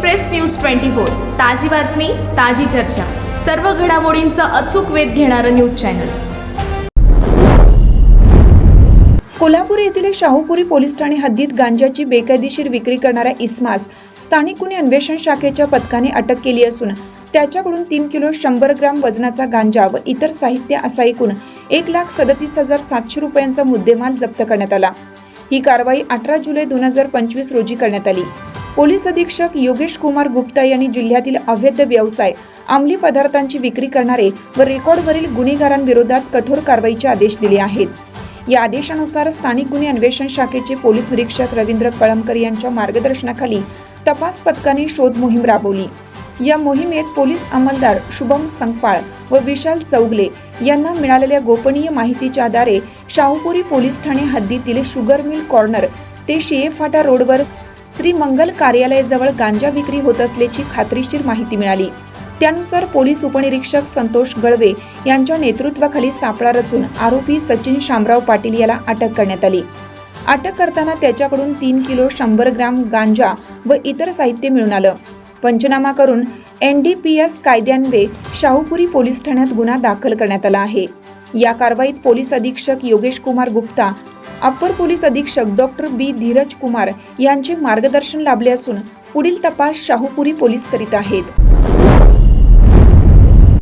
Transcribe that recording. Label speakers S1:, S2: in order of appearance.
S1: Express news twenty four ताजी बातमी ताजी चर्चा. सर्व घडामोडींचा अचूक वेध घेणारं न्यूज चॅनल.
S2: कोल्हापूर येथील शाहूपुरी पोलीस ठाणे हद्दीत गांजाची बेकायदेशीर विक्री करणाऱ्या इस्मास स्थानिक गुन्हे अन्वेषण शाखेच्या पथकाने अटक केली असून त्याच्याकडून तीन किलो शंभर ग्राम वजनाचा गांजा व इतर साहित्य असा एकूण एक लाख सदतीस हजार सातशे रुपयांचा मुद्देमाल जप्त करण्यात आला. ही कारवाई अठरा जुलै दोन हजार पंचवीस रोजी करण्यात आली. पोलीस अधीक्षक योगेश कुमार गुप्ता यांनी जिल्ह्यातील अवैध व्यवसाय अंमली पदार्थांची विक्री करणारे व रेकॉर्डवरील गुन्हेगारांविरोधात कठोर कारवाईचे आदेश दिले आहेत. या आदेशानुसार स्थानिक गुन्हे अन्वेषण शाखेचे पोलीस निरीक्षक रवींद्र कळमकर यांच्या मार्गदर्शनाखाली तपास पथकाने शोध मोहीम राबवली. या मोहिमेत पोलीस अंमलदार शुभम संगपाळ व विशाल चौगले यांना मिळालेल्या गोपनीय माहितीच्या आधारे शाहूपुरी पोलीस ठाणे हद्दीतील शुगर मिल कॉर्नर ते शियेफाटा रोडवर श्री मंगल कार्यालयाजवळ गांजा विक्री होत असल्याची खात्रीशीर माहिती मिळाली. त्यानुसार पोलीस उपनिरीक्षक संतोष गळवे यांच्या नेतृत्वाखाली सापळा रचून आरोपी सचिन शामराव पाटील याला अटक करण्यात आली. अटक करताना त्याच्याकडून तीन किलो शंभर ग्राम गांजा व इतर साहित्य मिळून आलं. पंचनामा करून एन डी पी एस कायद्यान्वये शाहूपुरी पोलीस ठाण्यात गुन्हा दाखल करण्यात आला आहे. या कारवाईत पोलीस अधीक्षक योगेश कुमार गुप्ता अप्पर पोलीस अधीक्षक डॉक्टर बी धीरज कुमार यांचे मार्गदर्शन लाभले असून पुढील तपास शाहूपुरी पोलीस करीत आहेत.